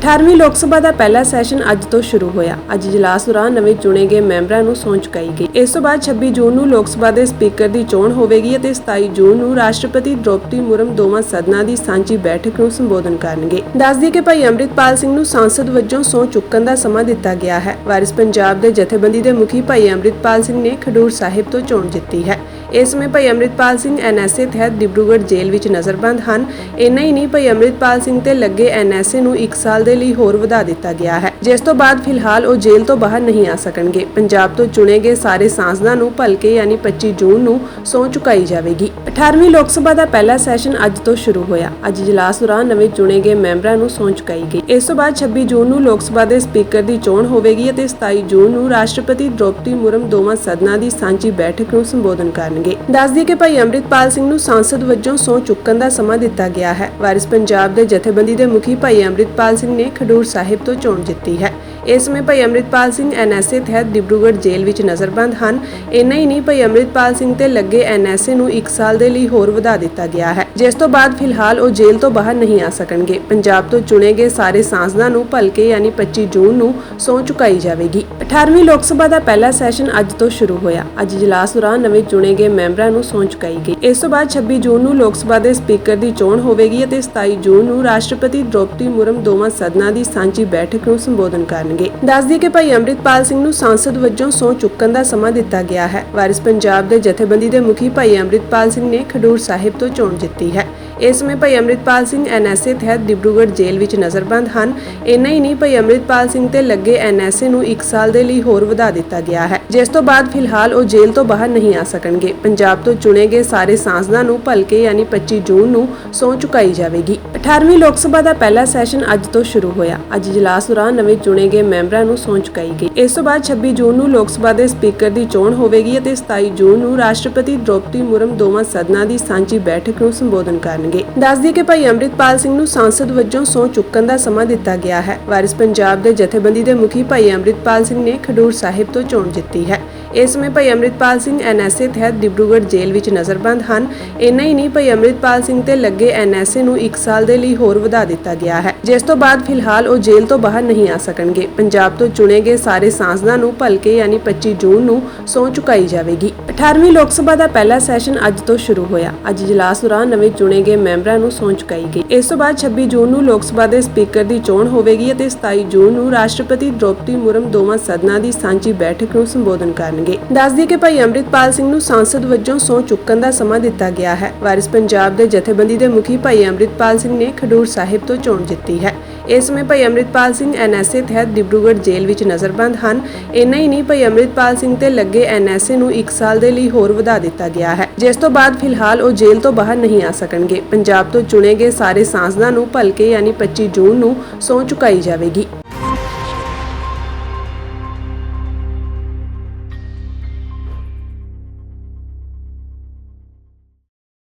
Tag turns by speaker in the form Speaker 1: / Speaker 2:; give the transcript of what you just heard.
Speaker 1: 18ਵੀਂ ਲੋਕ ਸਭਾ ਦਾ ਪਹਿਲਾ ਸੈਸ਼ਨ ਅੱਜ ਤੋਂ ਸ਼ੁਰੂ ਹੋਇਆ। ਅੱਜ ਇਜਲਾਸ ਦੌਰਾਨ ਨਵੇਂ ਚੁਣੇ ਗਏ ਮੈਂਬਰਾਂ ਨੂੰ ਸਹੁੰ ਚੁਕਾਈ ਗਈ। ਇਸ ਤੋਂ ਬਾਅਦ 26 ਜੂਨ ਨੂੰ ਲੋਕ ਸਭਾ ਦੇ ਸਪੀਕਰ ਦੀ ਚੋਣ ਹੋਵੇਗੀ ਅਤੇ 27 ਜੂਨ ਨੂੰ ਰਾਸ਼ਟਰਪਤੀ ਦ੍ਰੋਪਦੀ ਮੁਰਮ ਦੋਵਾਂ ਸਦਨਾਂ ਦੀ ਸਾਂਝੀ ਬੈਠਕ ਨੂੰ ਸੰਬੋਧਨ ਕਰਨਗੇ। ਦੱਸ ਦਈਏ ਕਿ ਭਾਈ ਅੰਮ੍ਰਿਤਪਾਲ ਸਿੰਘ ਨੂੰ ਸੰਸਦ ਵਜੋਂ ਸਹੁੰ ਚੁੱਕਣ ਦਾ ਸਮਾਂ ਦਿੱਤਾ ਗਿਆ ਹੈ। ਵਾਰਿਸ ਪੰਜਾਬ ਦੇ ਜਥੇਬੰਦੀ ਦੇ ਮੁਖੀ ਭਾਈ ਅੰਮ੍ਰਿਤਪਾਲ ਸਿੰਘ ਨੇ ਖਡੂਰ ਸਾਹਿਬ ਤੋਂ ਚੋਣ ਜਿੱਤੀ ਹੈ। ਇਸ ਸਮੇਂ ਭਾਈ ਅੰਮ੍ਰਿਤਪਾਲ ਸਿੰਘ ਐਨਐਸਏ ਤਹਿਤ ਡਿਬਰੂਗੜ੍ਹ ਜੇਲ੍ਹ ਵਿੱਚ ਨਜ਼ਰਬੰਦ ਹਨ। ਇੰਨਾ ਹੀ ਨਹੀਂ, ਭਾਈ ਅੰਮ੍ਰਿਤਪਾਲ ਸਿੰਘ ਤੇ ਲੱਗੇ ਐਨਐਸਏ ਨੂੰ 1 ਸਾਲ ਦੇ ਲਈ ਹੋਰ ਵਧਾ ਦਿੱਤਾ ਗਿਆ ਹੈ। ਜਿਸ ਤੋਂ ਬਾਅਦ ਫਿਲਹਾਲ ਉਹ ਜੇਲ੍ਹ ਤੋਂ ਬਾਹਰ ਨਹੀਂ ਆ ਸਕਣਗੇ। ਪੰਜਾਬ ਤੋਂ ਚੁਣੇ ਗਏ ਸਾਰੇ ਸਾਂਸਦਾਂ ਨੂੰ ਭਲਕੇ ਯਾਨੀ 25 ਜੂਨ ਨੂੰ ਸਹੁੰ ਚੁਕਾਈ ਜਾਵੇਗੀ। 18ਵੀਂ ਲੋਕ ਸਭਾ ਦਾ ਪਹਿਲਾ ਸੈਸ਼ਨ ਅੱਜ ਤੋਂ ਸ਼ੁਰੂ ਹੋਇਆ। ਅੱਜ ਇਜਲਾਸ ਦੌਰਾਨ ਨਵੇਂ ਚੁਣੇ ਗਏ ਮੈਂਬਰਾਂ ਨੂੰ ਸਹੁੰ ਚੁਕਾਈ ਗਈ। ਇਸ ਤੋਂ ਬਾਅਦ 26 ਜੂਨ ਨੂੰ ਲੋਕ ਸਭਾ ਦੇ ਸਪੀਕਰ ਦੀ ਚੋਣ ਹੋਵੇਗੀ ਅਤੇ 27 ਜੂਨ ਨੂੰ ਰਾਸ਼ਟਰਪਤੀ ਦ੍ਰੋਪਦੀ ਮੁਰਮ ਦੋਵਾਂ ਸਦਨਾਂ ਦੀ ਸਾਂਝੀ ਬੈਠਕ ਨੂੰ ਸੰਬੋਧਨ ਕਰਨਗੇ। ਦੱਸ ਦਈਏ ਕਿ ਭਾਈ ਅੰਮ੍ਰਿਤਪਾਲ ਸਿੰਘ ਨੂੰ ਸੰਸਦ ਵਜੋਂ ਸਹੁੰ ਚੁੱਕਣ ਦਾ ਸਮਾਂ ਦਿੱਤਾ ਗਿਆ ਹੈ। ਵਾਰਿਸ ਪੰਜਾਬ ਦੇ ਜਥੇਬੰਦੀ ਦੇ ਮੁਖੀ ਭਾਈ ਅੰਮ੍ਰਿਤਪਾਲ ਸਿੰਘ ਨੇ ਖਡੂਰ ਸਾਹਿਬ ਤੋਂ ਚੋਣ ਜਿੱਤੀ। ਹੈ। ਇਸ ਸਮੇਂ ਭਾਈ ਅੰਮ੍ਰਿਤਪਾਲ ਸਿੰਘ ਐਨਐਸਏ ਤਹਿਤ ਡਿਬਰੂਗੜ੍ਹ ਜੇਲ੍ਹ ਵਿੱਚ ਨਜ਼ਰਬੰਦ ਹਨ। ਇੰਨਾ ਹੀ ਨਹੀਂ ਭਾਈ ਅੰਮ੍ਰਿਤਪਾਲ ਸਿੰਘ ਤੇ ਲੱਗੇ ਐਨਐਸਏ ਨੂੰ 1 ਸਾਲ ਦੇ ਲਈ ਹੋਰ ਵਧਾ ਦਿੱਤਾ ਗਿਆ ਹੈ। ਜਿਸ ਤੋਂ ਬਾਅਦ ਫਿਲਹਾਲ ਉਹ ਜੇਲ੍ਹ ਤੋਂ ਬਾਹਰ ਨਹੀਂ ਆ ਸਕਣਗੇ। ਪੰਜਾਬ ਤੋਂ ਚੁਣੇ ਗਏ ਸਾਰੇ ਸਾਂਸਦਾਂ ਨੂੰ ਭਲਕੇ ਯਾਨੀ 25 ਜੂਨ ਨੂੰ ਸਹੁੰ ਚੁਕਾਈ ਜਾਵੇਗੀ। 18ਵੀਂ ਲੋਕ ਸਭਾ ਦਾ ਪਹਿਲਾ ਸੈਸ਼ਨ ਅੱਜ ਤੋਂ ਸ਼ੁਰੂ ਹੋਇਆ। ਅੱਜ ਇਜਲਾਸ ਦੌਰਾਨ ਨਵੇਂ ਚੁਣੇ ਗਏ ਮੈਂਬਰਾਂ ਨੂੰ ਸਹੁੰ ਚੁਕਾਈ ਗਈ। ਇਸ ਤੋਂ ਬਾਅਦ 26 ਜੂਨ ਨੂੰ ਲੋਕ ਸਭਾ ਦੇ ਸਪੀਕਰ ਦੀ ਚੋਣ ਹੋਵੇਗੀ ਅਤੇ 27 ਜੂਨ ਨੂੰ ਰਾਸ਼ਟਰਪਤੀ ਦ੍ਰੋਪਦੀ ਮੁਰਮ ਦੋਵਾਂ ਸਦਨਾਂ ਦੀ ਸਾਂਝੀ ਬੈਠਕ ਨੂੰ ਸੰਬੋਧਨ ਕਰਨਗੇ। ਦੱਸ ਦਈਏ ਕਿ ਭਾਈ ਅੰਮ੍ਰਿਤਪਾਲ ਸਿੰਘ ਨੂੰ ਸੰਸਦ ਵਜੋਂ ਸਹੁੰ ਚੁੱਕਣ ਦਾ ਸਮਾਂ ਦਿੱਤਾ ਗਿਆ ਹੈ। ਵਾਰਿਸ ਪੰਜਾਬ ਦੇ ਜਥੇਬੰਦੀ ਦੇ ਮੁਖੀ ਭਾਈ ਅੰਮ੍ਰਿਤਪਾਲ ਸਿੰਘ ਨੇ ਖਡੂਰ ਸਾਹਿਬ ਤੋਂ ਚੋਣ ਜਿੱਤੀ ਹੈ। ਇਸ ਸਮੇਂ ਭਾਈ ਅੰਮ੍ਰਿਤਪਾਲ ਸਿੰਘ ਐਨਐਸਏ ਤਹਿਤ ਡਿਬਰੂਗੜ੍ਹ ਜੇਲ੍ਹ ਵਿੱਚ ਨਜ਼ਰਬੰਦ ਹਨ। ਇੰਨਾ ਹੀ ਨਹੀਂ, ਭਾਈ ਅੰਮ੍ਰਿਤਪਾਲ ਸਿੰਘ ਤੇ ਲੱਗੇ ਐਨਐਸਏ ਨੂੰ 1 ਸਾਲ ਦੇ ਲਈ ਹੋਰ ਵਧਾ ਦਿੱਤਾ ਗਿਆ ਹੈ। ਜਿਸ ਤੋਂ ਬਾਅਦ ਫਿਲਹਾਲ ਉਹ ਜੇਲ੍ਹ ਤੋਂ ਬਾਹਰ ਨਹੀਂ ਆ ਸਕਣਗੇ। ਪੰਜਾਬ ਤੋਂ ਚੁਣੇ ਗਏ ਸਾਰੇ ਸਾਂਸਦਾਂ ਨੂੰ ਭਲਕੇ ਯਾਨੀ 25 ਜੂਨ ਨੂੰ ਸਹੁੰ ਚੁਕਾਈ ਜਾਵੇਗੀ। 18ਵੀਂ ਲੋਕ ਸਭਾ ਦਾ ਪਹਿਲਾ ਸੈਸ਼ਨ ਅੱਜ ਤੋਂ ਸ਼ੁਰੂ ਹੋਇਆ। ਅੱਜ ਇਜਲਾਸ ਦੌਰਾਨ ਨਵੇਂ ਚੁਣੇ ਗਏ ਮੈਂਬਰਾਂ ਨੂੰ ਸਹੁੰ ਚੁਕਾਈ ਗਈ। ਇਸ ਤੋਂ ਬਾਅਦ 26 ਜੂਨ ਨੂੰ ਲੋਕ ਸਭਾ ਦੇ ਸਪੀਕਰ ਦੀ ਚੋਣ ਹੋਵੇਗੀ ਅਤੇ 27 ਜੂਨ ਨੂੰ ਰਾਸ਼ਟਰਪਤੀ ਦ੍ਰੋਪਦੀ ਮੁਰਮ ਦੋਵਾਂ ਸਦਨਾਂ ਦੀ ਸਾਂਝੀ ਬੈਠਕ ਨੂੰ ਸੰਬੋਧਨ ਕਰਨਗੇ। ਦੱਸ ਦਈਏ ਕਿ ਭਾਈ ਅੰਮ੍ਰਿਤਪਾਲ ਸਿੰਘ ਨੂੰ ਸੰਸਦ ਵਜੋਂ ਸਹੁੰ ਚੁੱਕਣ ਦਾ ਸਮਾਂ ਦਿੱਤਾ ਗਿਆ ਹੈ। ਵਾਰਿਸ ਪੰਜਾਬ ਦੇ ਜਥੇਬੰਦੀ ਦੇ ਮੁਖੀ ਭਾਈ ਅੰਮ੍ਰਿਤਪਾਲ ਸਿੰਘ ਨੇ ਖਡੂਰ ਸਾਹਿਬ ਤੋਂ ਚੋਣ ਜਿੱਤੀ ਹੈ। ਇਸ ਸਮੇਂ ਭਾਈ ਅੰਮ੍ਰਿਤਪਾਲ ਸਿੰਘ ਐਨਐਸਏ ਤਹਿਤ ਡਿਬਰੂਗੜ੍ਹ ਜੇਲ੍ਹ ਵਿੱਚ ਨਜ਼ਰਬੰਦ ਹਨ। ਇੰਨਾ ਹੀ ਨਹੀਂ, ਭਾਈ ਅੰਮ੍ਰਿਤਪਾਲ ਸਿੰਘ ਤੇ ਲੱਗੇ ਐਨਐਸਏ ਨੂੰ 1 ਸਾਲ ਦੇ ਲਈ ਹੋਰ ਵਧਾ ਦਿੱਤਾ ਗਿਆ ਹੈ। ਜਿਸ ਤੋਂ ਬਾਅਦ ਫਿਲਹਾਲ ਉਹ ਜੇਲ੍ਹ ਤੋਂ ਬਾਹਰ ਨਹੀਂ ਆ ਸਕਣਗੇ। ਪੰਜਾਬ ਤੋਂ ਚੁਣੇ ਗਏ ਸਾਰੇ ਸਾਂਸਦਾਂ ਨੂੰ ਭਲਕੇ ਯਾਨੀ 25 ਜੂਨ ਨੂੰ ਸਹੁੰ ਚੁਕਾਈ ਜਾਵੇਗੀ। 18ਵੀਂ ਲੋਕ ਸਭਾ ਦਾ ਪਹਿਲਾ ਸੈਸ਼ਨ ਅੱਜ ਤੋਂ ਸ਼ੁਰੂ ਹੋਇਆ। ਅੱਜ ਇਜਲਾਸ ਦੌਰਾਨ ਨਵੇਂ ਚੁਣੇ ਗਏ ਮੈਂਬਰਾਂ ਨੂੰ ਸਹੁੰ ਚੁਕਾਈ ਗਈ। ਇਸ ਤੋਂ ਬਾਅਦ 26 ਜੂਨ ਨੂੰ ਲੋਕ ਸਭਾ ਦੇ ਸਪੀਕਰ ਦੀ ਚੋਣ ਹੋਵੇਗੀ ਅਤੇ 27 ਜੂਨ ਨੂੰ ਰਾਸ਼ਟਰਪਤੀ ਦ੍ਰੋਪਦੀ ਮੁਰਮ ਦੋਵਾਂ ਸਦਨਾਂ ਦੀ ਸਾਂਝੀ ਬੈਠਕ ਨੂੰ ਸੰਬੋਧਨ ਕਰਨਗੇ। ਦੱਸ ਦਈਏ ਕਿ ਭਾਈ ਅੰਮ੍ਰਿਤਪਾਲ ਸਿੰਘ ਨੂੰ ਸੰਸਦ ਵਜੋਂ ਸਹੁੰ ਚੁੱਕਣ ਦਾ ਸਮਾਂ ਦਿੱਤਾ ਗਿਆ ਹੈ। ਵਾਰਿਸ ਪੰਜਾਬ ਦੇ ਜਥੇਬੰਦੀ ਦੇ ਮੁਖੀ ਭਾਈ ਅੰਮ੍ਰਿਤਪਾਲ ਸਿੰਘ ਨੇ ਖਡੂਰ ਸਾਹਿਬ ਤੋਂ ਚੋਣ ਜਿੱਤੀ ਹੈ। ਇਸ ਸਮੇਂ ਭਾਈ ਅੰਮ੍ਰਿਤਪਾਲ ਸਿੰਘ ਐਨਐਸਏ ਤਹਿਤ ਡਿਬਰੂਗੜ੍ਹ ਜੇਲ੍ਹ ਵਿੱਚ ਨਜ਼ਰਬੰਦ ਹਨ। ਇੰਨਾ ਹੀ ਨਹੀਂ, ਭਾਈ ਅੰਮ੍ਰਿਤਪਾਲ ਸਿੰਘ ਤੇ ਲੱਗੇ ਐਨਐਸਏ ਨੂੰ 1 ਸਾਲ ਦੇ ਲਈ ਹੋਰ ਵਧਾ ਦਿੱਤਾ ਗਿਆ ਹੈ। ਜਿਸ ਤੋਂ ਬਾਅਦ ਫਿਲਹਾਲ ਉਹ ਜੇਲ੍ਹ ਤੋਂ ਬਾਹਰ ਨਹੀਂ ਆ ਸਕਣਗੇ। ਪੰਜਾਬ ਤੋਂ ਚੁਣੇ ਗਏ ਸਾਰੇ ਸਾਂਸਦਾਂ ਨੂੰ ਭਲਕੇ ਯਾਨੀ 25 ਜੂਨ ਨੂੰ ਸਹੁੰ ਚੁਕਾਈ ਜਾਵੇਗੀ।